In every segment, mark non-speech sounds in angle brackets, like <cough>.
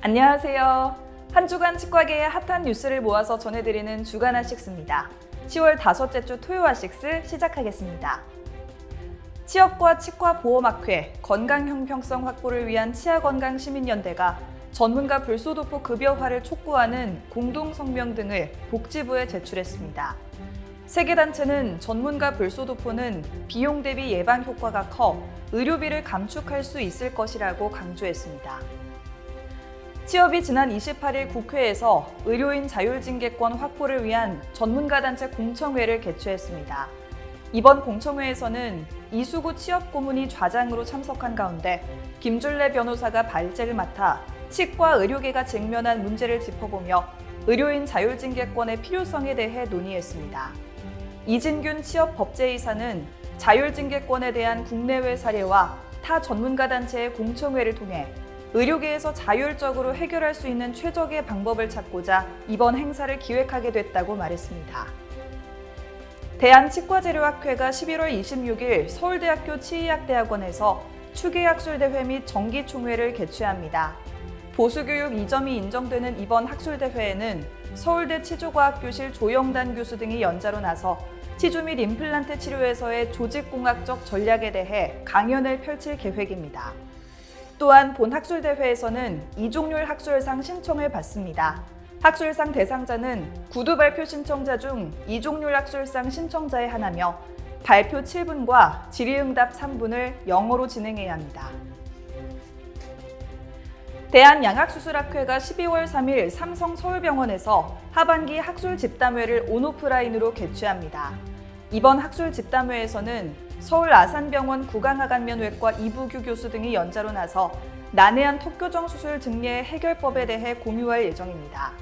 안녕하세요. 한 주간 치과계의 핫한 뉴스를 모아서 전해드리는 주간 아식스입니다. 10월 다섯째 주 토요 아식스 시작하겠습니다. 치업과 치과 보험학회 건강 형평성 확보를 위한 치아건강 시민연대가 전문가 불소도포 급여화를 촉구하는 공동 성명 등을 복지부에 제출했습니다. 세계 단체는 전문가 불소도포는 비용 대비 예방 효과가 커 의료비를 감축할 수 있을 것이라고 강조했습니다. 취업이 지난 28일 국회에서 의료인 자율징계권 확보를 위한 전문가 단체 공청회를 개최했습니다. 이번 공청회에서는 이수구 취업고문이 좌장으로 참석한 가운데 김줄래 변호사가 발제를 맡아 치과 의료계가 직면한 문제를 짚어보며 의료인 자율징계권의 필요성에 대해 논의했습니다. 이진균 취업법제이사는 자율징계권에 대한 국내외 사례와 타 전문가 단체의 공청회를 통해 의료계에서 자율적으로 해결할 수 있는 최적의 방법을 찾고자 이번 행사를 기획하게 됐다고 말했습니다. 대한치과재료학회가 11월 26일 서울대학교 치의학대학원에서 추계학술대회 및 정기총회를 개최합니다. 보수교육 2점이 인정되는 이번 학술대회에는 서울대 치조과학교실 조영단 교수 등이 연자로 나서 치주 및 임플란트 치료에서의 조직공학적 전략에 대해 강연을 펼칠 계획입니다. 또한 본 학술대회에서는 이종률 학술상 신청을 받습니다. 학술상 대상자는 구두 발표 신청자 중 이종률 학술상 신청자의 하나며 발표 7분과 질의응답 3분을 영어로 진행해야 합니다. 대한양학수술학회가 12월 3일 삼성 서울병원에서 하반기 학술 집담회를 온오프라인으로 개최합니다. 이번 학술 집담회에서는 서울 아산병원 구강하간면외과 이부규 교수 등이 연자로 나서 난해한 턱교정 수술 증례 해결법에 대해 공유할 예정입니다.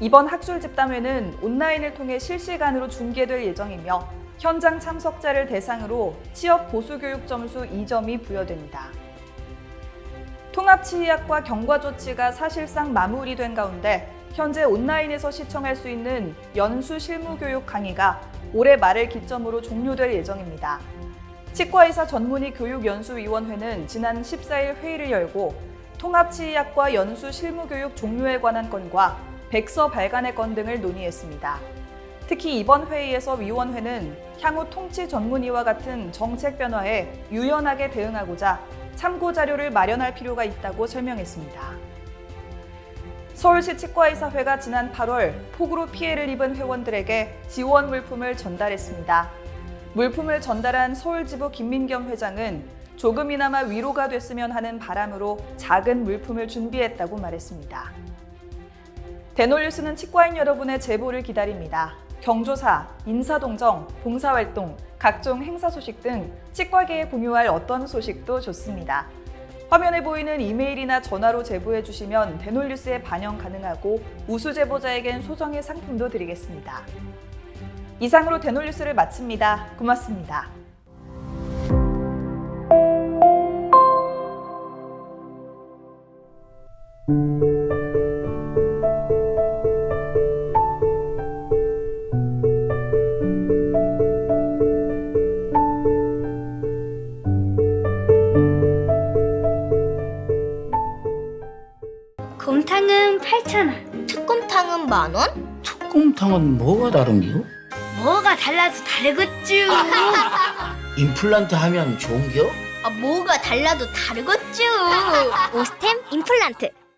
이번 학술 집담회는 온라인을 통해 실시간으로 중계될 예정이며 현장 참석자를 대상으로 취업 보수 교육 점수 2점이 부여됩니다. 통합치의학과 경과 조치가 사실상 마무리된 가운데 현재 온라인에서 시청할 수 있는 연수 실무 교육 강의가 올해 말을 기점으로 종료될 예정입니다. 치과의사 전문의 교육연수위원회는 지난 14일 회의를 열고 통합치의학과 연수 실무교육 종료에 관한 건과 백서 발간의 건 등을 논의했습니다. 특히 이번 회의에서 위원회는 향후 통치 전문의와 같은 정책 변화에 유연하게 대응하고자 참고 자료를 마련할 필요가 있다고 설명했습니다. 서울시 치과의사회가 지난 8월 폭우로 피해를 입은 회원들에게 지원 물품을 전달했습니다. 물품을 전달한 서울지부 김민겸 회장은 조금이나마 위로가 됐으면 하는 바람으로 작은 물품을 준비했다고 말했습니다. 대놀뉴스는 치과인 여러분의 제보를 기다립니다. 경조사, 인사동정, 봉사활동, 각종 행사 소식 등 치과계에 공유할 어떤 소식도 좋습니다. 화면에 보이는 이메일이나 전화로 제보해 주시면 대놀뉴스에 반영 가능하고 우수 제보자에겐 소정의 상품도 드리겠습니다. 이상으로 대놀뉴스를 마칩니다. 고맙습니다. 곰탕은 8,000원. 특곰탕은 만 원? 특곰탕은 뭐가 다른겨? 뭐가 달라도 다르겠쥬. <laughs> 임플란트 하면 좋은 겨? 아, 뭐가 달라도 다르겠죠. 오스템 임플란트.